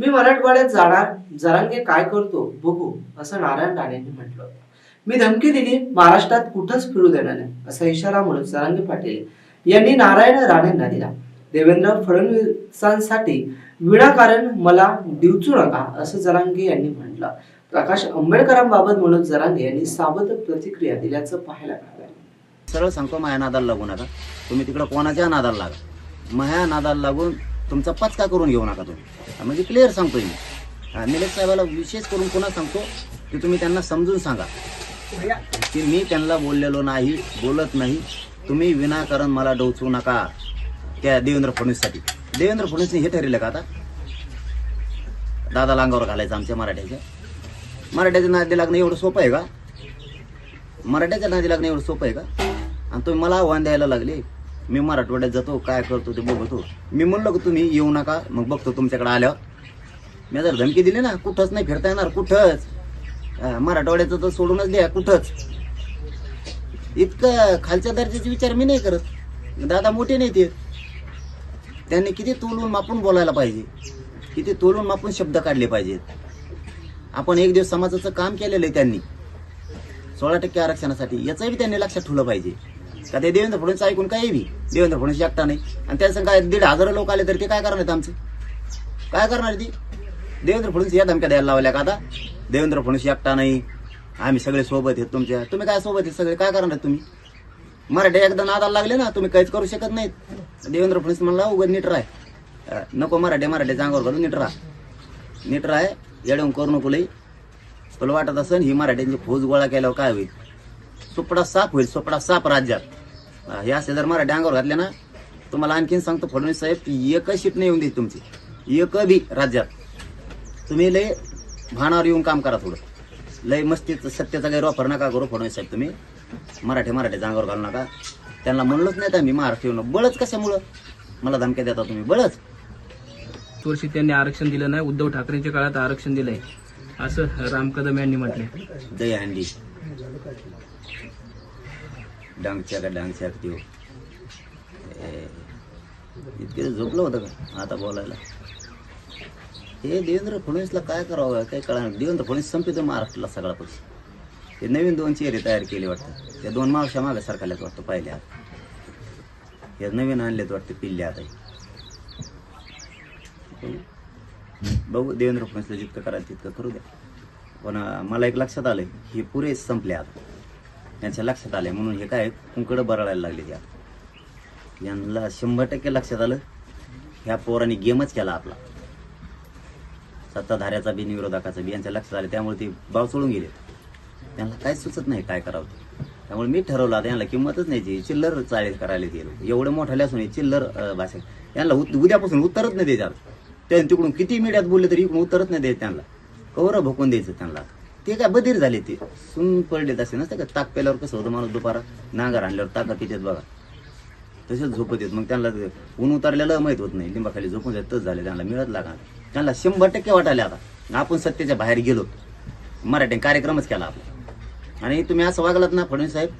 मी मराठवाड्यात जाणार जरांगे काय करतो बघू असं नारायण राणेंनी म्हटलं होतं. मी धमकी दिली महाराष्ट्रात कुठंच फिरू देणार नाही असा इशारा म्हणून जरांगे पाटील यांनी नारायण राणेंना दिला. देवेंद्र फडणवीसांसाठी विनाकारण मला दिवचू नका असं जरांगे यांनी म्हटलं. प्रकाश आंबेडकरांबाबत म्हणून जरांगे यांनी सावध प्रतिक्रिया दिल्याचं पाहायला मिळालं. सरळ सांगतो माझ्या नादाला लागू नका. तुम्ही तिकडं कोणाच्या नादाला लागा? माया नादाला लागून तुमचा पचका करून घेऊ नका तुम्ही. म्हणजे क्लिअर सांगतोय मी. हा, निलेश साहेबाला विशेष करून पुन्हा सांगतो की तुम्ही त्यांना समजून सांगा. की मी त्यांना बोललेलो नाही बोलत नाही. तुम्ही विनाकारण मला डोचवू नका त्या देवेंद्र फडणवीससाठी. देवेंद्र फडणवीसने हे ठरवलं का आता? दादा अंगावर घालायचं आमच्या मराठ्याच्या मराठ्याच्या नादी लागणं एवढं सोपं आहे का? मराठ्याच्या नादी लागणं एवढं सोपं आहे का? आणि तुम्ही मला आव्हान द्यायला लागले. मी मराठवाड्यात जातो काय करतो ते बघतो. मी म्हणलो की तुम्ही येऊ नका मग बघतो तुमच्याकडे आल्यावर. मी जर धमकी दिली ना कुठंच नाही फिरता येणार कुठंच. मराठवाड्याचं तर सोडूनच द्या कुठंच. इतकं खालच्या दर्जाचे विचार मी नाही करत. दादा मोठे नाही ते. त्यांनी किती तोलून मापून बोलायला पाहिजे. किती तोलून मापून शब्द काढले पाहिजेत. आपण एक दिवस समाजाचं काम केलेलं आहे त्यांनी. सोळा टक्के आरक्षणासाठी. याचंही त्यांनी लक्षात ठेवलं पाहिजे. का ते देवेंद्र फडणवीस ऐकून काय बी? देवेंद्र फडणवीस एकटा नाही. आणि त्याचं काय दीड हजार लोक आले तर ते काय करणार आहेत आमचं? काय करणार ती? देवेंद्र फडणवीस या धमक्या द्यायला लावल्या का आता? देवेंद्र फडणवीस एकटा नाही. आम्ही सगळे सोबत आहेत तुमच्या. तुम्ही काय सोबत आहेत सगळे? काय करणार तुम्ही? मराठी एकदा नादाला लागले ना तुम्ही काहीच करू शकत नाहीत. देवेंद्र फडणवीस म्हणला उघड नीट राय नको मराठी मराठी अंगावर घालून नीट राहा. नीट राय येडवून करू नको लई. तुला वाटत असेल ही मराठ्यांची फौज गोळा केल्यावर काय होईल? सुपडा साप होईल सुपडा साप राज्यात. हे असे जर मराठी अंगावर घातले ना तुम्हाला आणखीन सांगतो फडणवीस साहेब की एकच सीट नाही येऊन देत तुमची. एक बी राज्यात. तुम्ही लय भानावर येऊन काम करा थोडं. लय मस्तीचं सत्याचा गैरवापर नका करू फडणवीस साहेब तुम्ही. मराठी मराठीच्या अंगावर घालू नका. त्यांना म्हणलोच नाही तर मी महाराष्ट्र येऊन बळच कशामुळं? मला धमक्या देता तुम्ही. बळच. वर्षी त्यांनी आरक्षण दिलं नाही उद्धव ठाकरेंच्या काळात आरक्षण दिलंय. असं राम कदम यांनी म्हटलंय. दही हंडी डांगच्या का डांगच्या देऊ इतके झोपलं होतं का आता बोलायला? हे देवेंद्र फडणवीसला काय करावं काय कळणार देवेंद्र फडणवीस संपितो महाराष्ट्राला सगळा पक्ष हे नवीन दोन चेहरे तयार केले वाटतं. त्या दोन मावशा मागे सरकारल्यात वाटतं पहिल्या हे नवीन आणलेत वाटतं पिल्ले आता. बघू. बघू देवेंद्र फडणवीसला जितकं करा तितकं करू द्या. पण मला एक लक्षात आलं हे पुरे संपले आता. यांच्या लक्षात आले म्हणून हे काय कुंकडं बरळायला लागले त्या यांना शंभर टक्के लक्षात आलं ह्या पोरांनी गेमच केला आपला. सत्ताधाऱ्याचा बी निरोधकाचा बी यांच्या लक्षात आले त्यामुळे ते बाव सोडून गेले. त्यांना काय सुचत नाही काय करावं ते. त्यामुळे मी ठरवलं आता यांना किंमतच नाही ती चिल्लर चाळीस करायला ते एवढं एवढे असून चिल्लर भाषा. यांना उत- उद्यापासून उत्तरच नाही द्यायचं त्या तिकडून किती मीडियात बोलले तरी इकडून उत्तरच नाही द्यायचं त्यांना. कवर भोकून द्यायचं त्यांना. ते काय बधीर झाले ते. सुन पडले तसे नसतं का? ताक पेल्यावर कसं होतं? माणूस दुपारा नांगर आणल्यावर ताका तिच्यात बघा. तसेच झोपत येत मग त्यांना ऊन उतरलेलं माहीत होत नाही. लिंबाखाली झोपून जात तसं झाले. त्यांना मिळत लागा त्यांना शंभर टक्के वाटायला आता आपण सत्तेच्या बाहेर गेलो. मराठी कार्यक्रमच केला आपला. आणि तुम्ही असं वागलात ना फडणवीस साहेब?